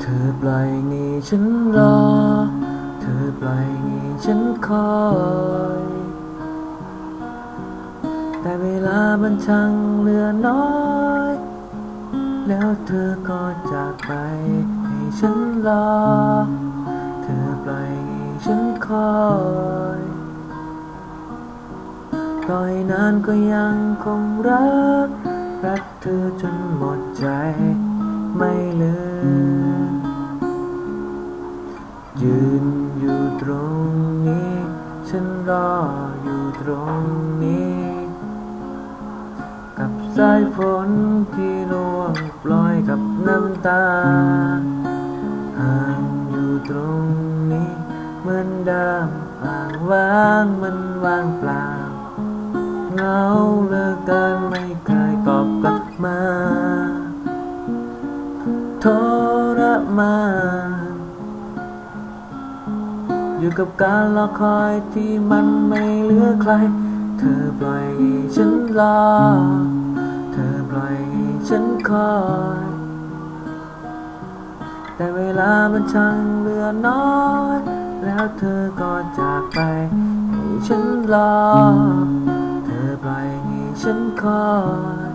เธอปล่อยงีฉันรอ เธอปล่อยงีฉันคอย แต่เวลามันช่างเหลือน้อย แล้วเธอก็จากไปให้ฉันรอ เธอปล่อยให้ฉันคอยต่อยนานก็ยังคงรัก รักเธอจนหมดใจไม่เลืมยืนอยู่ตรงนี้ ฉันรออยู่ตรงนี้ กับสายฝนที่ร่วงปล่อยกับน้ำตาห่างอยู่ตรงนี้ เหมือนเดิมอ่างว่างมันว่างเปล่า เหงาเหลือเกินไม่เคยตอบกลับมาทรมานอยู่กับการรอคอยที่มันไม่เหลือใคร เธอปล่อยให้ฉันรอ เธอปล่อยให้ฉันคอย แต่เวลามันช่างเหลือน้อย แล้วเธอก็จากไป ให้ฉันรอ เธอปล่อยให้ฉันคอย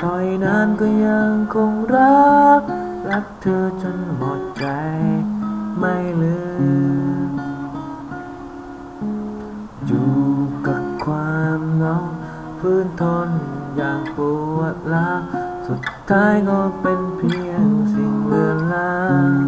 คอยนานก็ยังคงรัก รักเธอจนหมดใจไม่ลืมอยู่กับความเหงาฟื้นทนอย่างปวดร้าวสุดท้ายก็เป็นเพียงสิ่งเลือนลาง